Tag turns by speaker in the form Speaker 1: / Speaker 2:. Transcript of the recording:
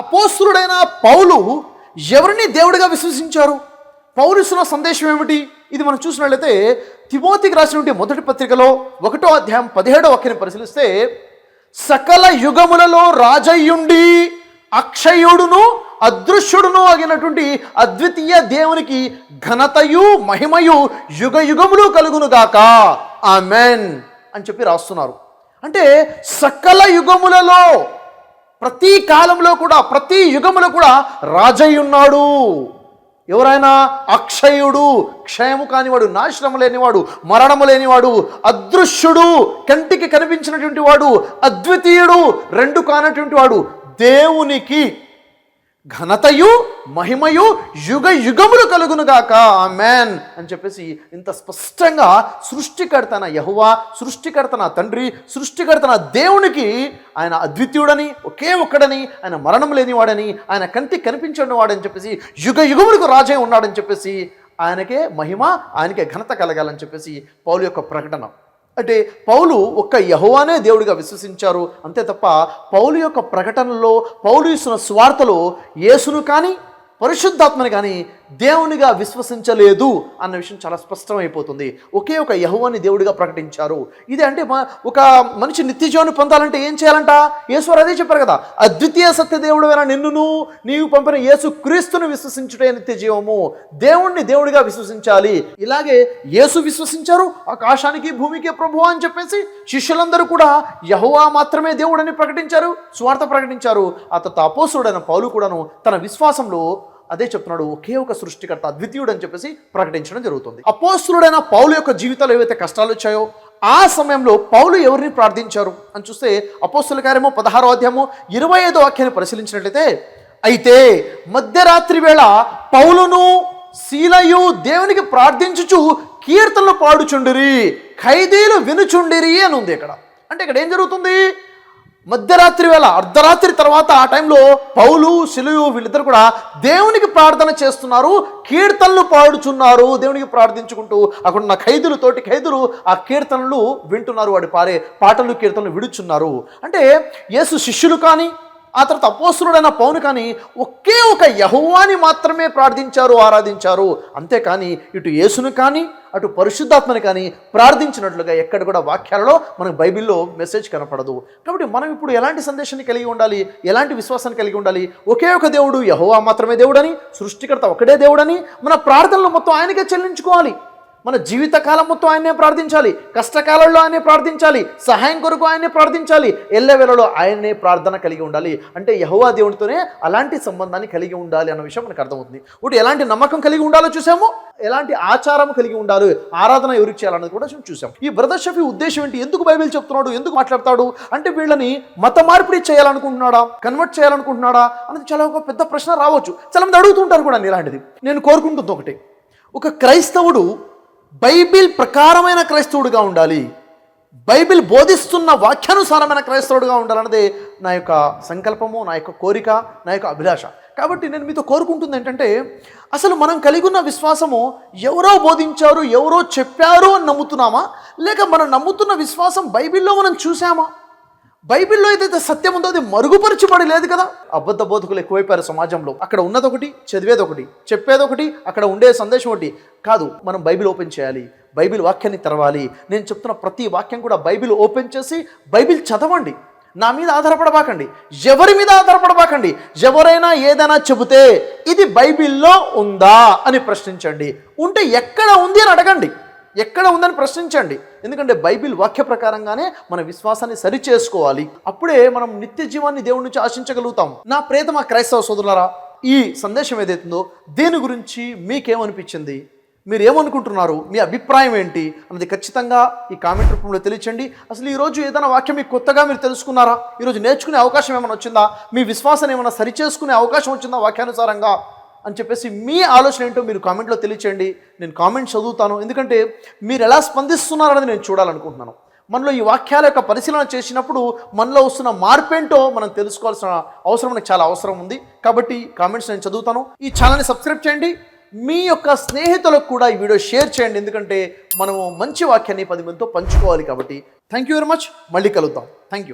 Speaker 1: అపోస్తుడైన పౌలు ఎవరిని దేవుడిగా విశ్వసించారు? పౌరుస్తున్న సందేశం ఏమిటి? ఇది మనం చూసినట్లయితే తిమోతికి రాసినటువంటి మొదటి పత్రికలో ఒకటో అధ్యాయం పదిహేడో వాక్యని పరిశీలిస్తే సకల యుగములలో రాజయ్యుండి అక్షయుడును అదృశ్యుడును అగినటువంటి అద్వితీయ దేవునికి ఘనతయు మహిమయు యుగ యుగములు కలుగునుగాక ఆమెన్ అని చెప్పి రాస్తున్నారు. అంటే సకల యుగములలో ప్రతి కాలంలో కూడా ప్రతి యుగములో కూడా రాజయ్య ఉన్నాడు ఎవరైనా అక్షయుడు క్షయము కానివాడు నాశనము లేనివాడు మరణము లేనివాడు అదృశ్యుడు కంటికి కనిపించినటువంటి వాడు అద్వితీయుడు రెండు కానటువంటి వాడు దేవునికి ఘనతయు మహిమయు యుగ యుగములు కలుగునుగాక ఆమెన్ అని చెప్పేసి ఇంత స్పష్టంగా సృష్టికర్తన యహువా సృష్టికర్తన తండ్రి సృష్టికర్తన దేవునికి ఆయన అద్వితీయుడని ఒకే ఒక్కడని ఆయన మరణం లేనివాడని ఆయన కంటికి కనిపించని వాడని చెప్పేసి యుగ యుగములకు రాజే ఉన్నాడని చెప్పేసి ఆయనకే మహిమ ఆయనకే ఘనత కలగాలని చెప్పేసి పౌలు యొక్క ప్రకటన. అంటే పౌలు ఒక్క యహోవానే దేవుడిగా విశ్వసించారు. అంతే తప్ప పౌలు యొక్క ప్రకటనలో పౌలు ఇస్తున్న స్వార్థలో యేసును కానీ పరిశుద్ధాత్మని కానీ దేవునిగా విశ్వసించలేదు అన్న విషయం చాలా స్పష్టమైపోతుంది. ఒకే ఒక యహోవాని దేవుడిగా ప్రకటించారు. ఇది అంటే మా- ఒక మనిషి నిత్య జీవాన్ని పొందాలంటే ఏం చేయాలంట? యేసువారు అదే చెప్పారు కదా అద్వితీయ సత్య దేవుడు నిన్నును నీవు పంపిన యేసు క్రీస్తుని విశ్వసించుటే నిత్య జీవము. దేవుణ్ణి దేవుడిగా విశ్వసించాలి. ఇలాగే యేసు విశ్వసించారు ఆకాశానికి భూమికి ప్రభు అని చెప్పేసి శిష్యులందరూ కూడా యహోవా మాత్రమే దేవుడని ప్రకటించారు స్వార్థ ప్రకటించారు. ఆ తర్వాత అపోసుడైన పౌలు కూడాను తన విశ్వాసంలో అదే చెప్తున్నాడు ఒకే ఒక సృష్టికర్త అద్వితీయుడు అని చెప్పేసి ప్రకటించడం జరుగుతుంది. అపోస్తుడైన పౌలు యొక్క జీవితాలు ఏవైతే కష్టాలు వచ్చాయో ఆ సమయంలో పౌలు ఎవరిని ప్రార్థించారు అని చూస్తే అపోస్తుల కార్యము పదహారో అధ్యాయము ఇరవై ఐదో వాక్యాన్ని పరిశీలించినట్లయితే అయితే మధ్యరాత్రి వేళ పౌలును శీలయు దేవునికి ప్రార్థించుచు కీర్తనలు పాడుచుండిరి ఖైదీలు వినుచుండిరి అని ఉంది ఇక్కడ. అంటే ఇక్కడ ఏం జరుగుతుంది? మధ్యరాత్రి వేళ అర్ధరాత్రి తర్వాత ఆ టైంలో పౌలు సిలువు వీళ్ళిద్దరు కూడా దేవునికి ప్రార్థన చేస్తున్నారు కీర్తనలు పాడుచున్నారు దేవునికి ప్రార్థించుకుంటూ అక్కడ ఉన్న ఖైదులు తోటి ఖైదులు ఆ కీర్తనలు వింటున్నారు వాడి పారే పాటలు కీర్తనలు విడుచున్నారు. అంటే యేసు శిష్యులు కానీ ఆ తర్వాత అపోసురుడైన పౌను కానీ ఒకే ఒక యహోవాని మాత్రమే ప్రార్థించారు ఆరాధించారు. అంతేకాని ఇటు యేసును కానీ అటు పరిశుద్ధాత్మని కానీ ప్రార్థించినట్లుగా ఎక్కడ కూడా వాక్యాలలో మనకు బైబిల్లో మెసేజ్ కనపడదు. కాబట్టి మనం ఇప్పుడు ఎలాంటి సందేశాన్ని కలిగి ఉండాలి? ఎలాంటి విశ్వాసాన్ని కలిగి ఉండాలి? ఒకే ఒక దేవుడు యహోవా మాత్రమే దేవుడని సృష్టికర్త ఒకటే దేవుడని మన ప్రార్థనలు మొత్తం ఆయనకే చెల్లించుకోవాలి. మన జీవితకాలం మొత్తం ఆయన్నే ప్రార్థించాలి కష్టకాలంలో ఆయనే ప్రార్థించాలి సహాయం కొరకు ఆయనే ప్రార్థించాలి ఎల్లవేళలో ఆయనే ప్రార్థన కలిగి ఉండాలి. అంటే యహోవా దేవునితోనే అలాంటి సంబంధాన్ని కలిగి ఉండాలి అన్న విషయం మనకు అర్థమవుతుంది. ఒకటి ఎలాంటి నమ్మకం కలిగి ఉండాలో చూసాము? ఎలాంటి ఆచారం కలిగి ఉండాలి? ఆరాధన ఎవరికి చేయాలన్నది కూడా చూసాం ఈ బ్రదర్ షఫీ ఉద్దేశం ఏంటి? ఎందుకు బైబిల్ చెప్తున్నాడు? ఎందుకు మాట్లాడతాడు? అంటే వీళ్ళని మత మార్పిడి చేయాలనుకుంటున్నాడా? కన్వర్ట్ చేయాలనుకుంటున్నాడా? అనేది చాలా ఒక పెద్ద ప్రశ్న రావచ్చు. చాలా మంది అడుగుతుంటారు కూడా ఇలాంటిది. నేను కోరుకుంటుంది ఒకటి. ఒక క్రైస్తవుడు బైబిల్ ప్రకారమైన క్రైస్తవుడిగా ఉండాలి. బైబిల్ బోధిస్తున్న వాక్యానుసారమైన క్రైస్తవుడిగా ఉండాలన్నదే నా యొక్క సంకల్పము నా యొక్క కోరిక నా యొక్క అభిలాష. కాబట్టి నేను మీతో కోరుకుంటుంది ఏంటంటే అసలు మనం కలిగి ఉన్న విశ్వాసము ఎవరో బోధించారు ఎవరో చెప్పారు అని నమ్ముతున్నామా? లేక మనం నమ్ముతున్న విశ్వాసం బైబిల్లో మనం చూసామా బైబిల్లో ఏదైతే సత్యం ఉందో అది మరుగుపరచబడి లేదు కదా? అబద్ధ బోధకులు ఎక్కువైపోయారు సమాజంలో. అక్కడ ఉన్నది ఒకటి చదివేది ఒకటి చెప్పేది ఒకటి అక్కడ ఉండే సందేశం ఒకటి. కాదు మనం బైబిల్ ఓపెన్ చేయాలి బైబిల్ వాక్యాన్ని తెరవాలి. నేను చెప్తున్న ప్రతి వాక్యం కూడా బైబిల్ ఓపెన్ చేసి బైబిల్ చదవండి. నా మీద ఆధారపడబాకండి. ఎవరి మీద ఆధారపడబాకండి? ఎవరైనా ఏదైనా చెబితే ఇది బైబిల్లో ఉందా? అని ప్రశ్నించండి. ఉంటే ఎక్కడ ఉంది అని అడగండి. ఎక్కడ ఉందని ప్రశ్నించండి. ఎందుకంటే బైబిల్ వాక్య ప్రకారంగానే మన విశ్వాసాన్ని సరి చేసుకోవాలి అప్పుడే మనం నిత్య జీవాన్ని దేవుడి నుంచి ఆశించగలుగుతాం. నా ప్రేతమ క్రైస్తవ సోదరులరా ఈ సందేశం ఏదైతుందో దీని గురించి మీకేమనిపించింది? మీరు ఏమనుకుంటున్నారు మీ అభిప్రాయం ఏంటి? అన్నది ఖచ్చితంగా ఈ కామెంట్ రూపంలో తెలియచండి. అసలు ఈరోజు ఏదైనా వాక్యం మీకు కొత్తగా మీరు తెలుసుకున్నారా? ఈరోజు నేర్చుకునే అవకాశం ఏమైనా వచ్చిందా? మీ విశ్వాసాన్ని ఏమైనా సరి చేసుకునే అవకాశం వచ్చిందా వాక్యానుసారంగా? అని చెప్పేసి మీ ఆలోచన ఏంటో మీరు కామెంట్లో తెలియచేయండి. నేను కామెంట్ చదువుతాను. ఎందుకంటే మీరు ఎలా స్పందిస్తున్నారనేది నేను చూడాలనుకుంటున్నాను. మనలో ఈ వాక్యాల యొక్క పరిశీలన చేసినప్పుడు మనలో వస్తున్న మార్పేంటో మనం తెలుసుకోవాల్సిన అవసరం మనకు చాలా అవసరం ఉంది. కాబట్టి కామెంట్స్ నేను చదువుతాను. ఈ ఛానల్ని సబ్స్క్రైబ్ చేయండి. మీ యొక్క స్నేహితులకు కూడా ఈ వీడియో షేర్ చేయండి. ఎందుకంటే మనము మంచి వాక్యాన్ని పది మందితో పంచుకోవాలి కాబట్టి. థ్యాంక్ యూ వెరీ మచ్ మళ్ళీ కలుద్దాం. Thank you